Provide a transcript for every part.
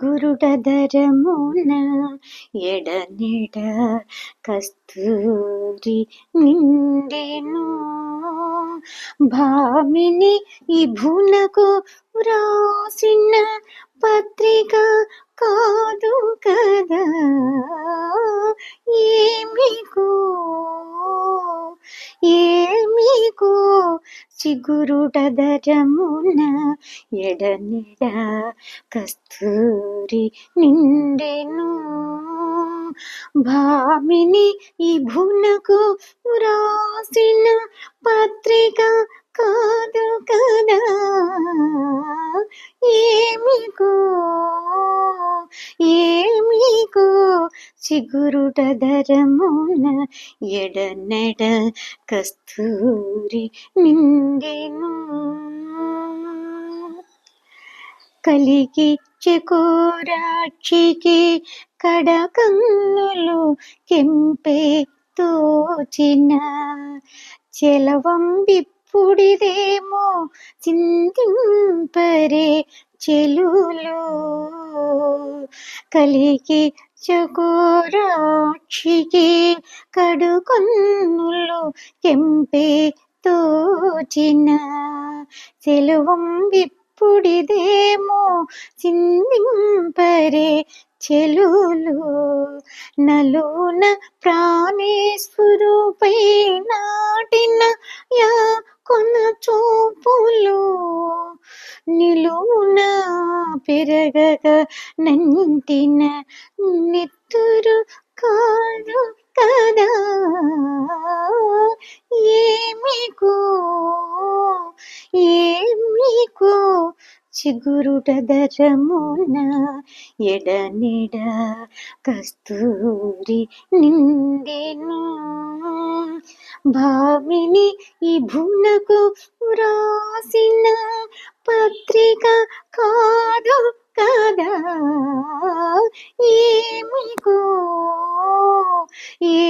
చిగురుటదరమున ఎడనెడ కస్తూరి నిండెను. భామిని ఇభునకు వ్రాసిన పత్రిక కా చిగురుటదరమున ఎడనెడ కస్తూరి నిండెను. భామిని ఇభునకు భునకు వ్రాసిన పత్రిక కాదు చిగురుటదరమున ఎడనెడ కస్తూరి నిండెను. కలికి చకోరాక్షికి కడకన్నులు కెంపే తోచిన చెలవంబి విప్పుడిదేమో చింతింపరే చెలులు. కలికి చకోరాక్షికి కడుకన్నులు కెంపే తోచిన చెలువం విప్పుడిదేమో చిందింపరే చెలులు. నలున ప్రాణేశ్వరుపై నాటిన యా కొన చూపులు నిలువున పెరగక నంటిన నెత్తురు కాదు. కదా ఏమికో ఏమి చిగురుటదరమున ఎడనెడ కస్తూరి నిండెను. భామిని ఈ భునకు వ్రాసిన పత్రిక కాదు కదా? ఏమికో? ఏ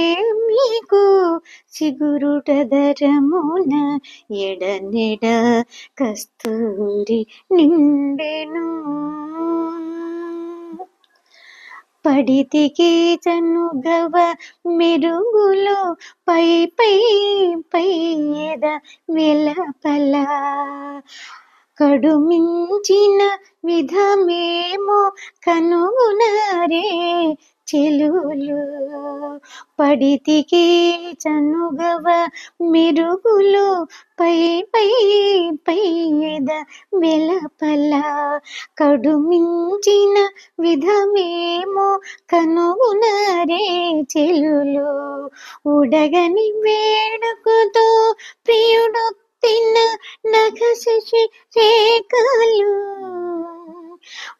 చిగురుటదరమున ఎడనెడ కస్తూరి నిండెను. పడితికి చనుగవ మెరుగులు పై పై పైద వెలపల కడుమించిన విధమేమో కనుగునరే చెలులు పడితికి చనుగవ మెరుగులు పై పై పైద వెలపల కడుమించిన విధమేమో కనుగునరే చెలులు. ఉడగని వేడుకతో ప్రియుడు తిన్న నగశశి రేఖలు.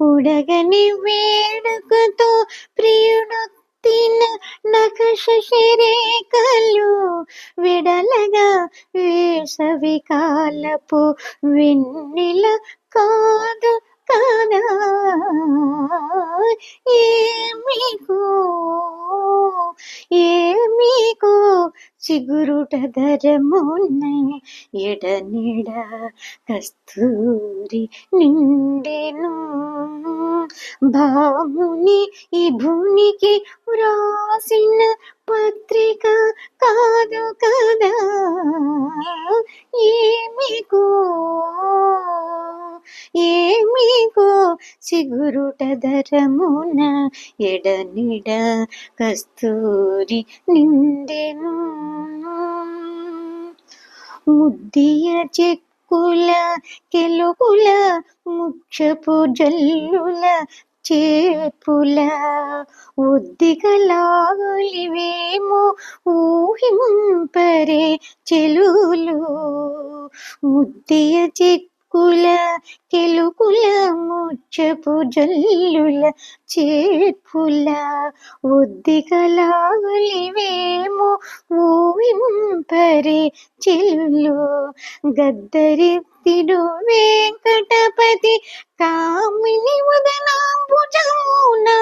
ఉడగని వేడుకతో ప్రియుడొత్తిన తిన్న నగశశి విడలగా వేసవి కాలపు వెన్నెల కాదు కదా ఏమికో ఏమికో చిగురుటదరమున ఎడనెడ కస్తూరి నిండెను భాముని ఈ భూమికి వ్రాసిన పత్రిక కాదు కదా ఏమికో ఏమికో చిగురుటదరమున ఎడనిడ కస్తూరి నిండెను. ముద్దియ చెక్కుల కెలుకుల ముక్షపు జల్లుల చేపుల ఉద్దిగలాలివేమో ఊహింపరే చెలులు. ముద్దియ చెక్కుల కెలుకుల ముచ్చపు జల్లుల చేపుల ఉద్దిగలాలివేమో ఊవింపరే చెల్లు. గద్దరి వెంకటపతి కామిని ఉదనాంబుజమునా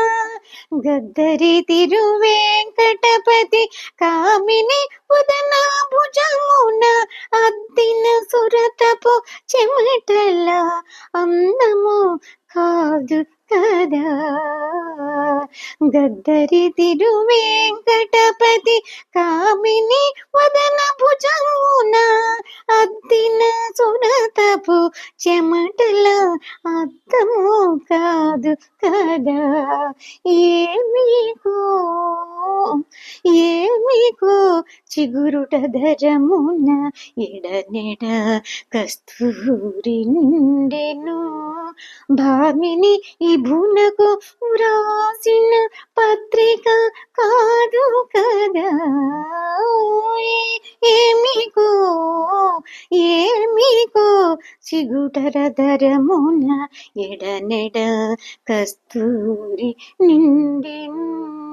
గద్దరి తిరు వెంకటపతి కామిని వదనాంబుజమున అద్దిన సురతపు చెమటల అందము కాదు. కదా? గద్దరి తిరు వెంకటపతి కామిని వదన భుజమున అద్దిన సురతపు చెమటల అర్థము కాదు కదా? ఏమీకో చిగురుట ధరమున ఎడనెడ కస్తూరి నిండెను? భామిని ఈ భూనకు వ్రాసిన పత్రిక కాదు కదా? ఏమికో ఏమికో చిగుటర ధరమున ఎడనెడ కస్తూరి నిండెను?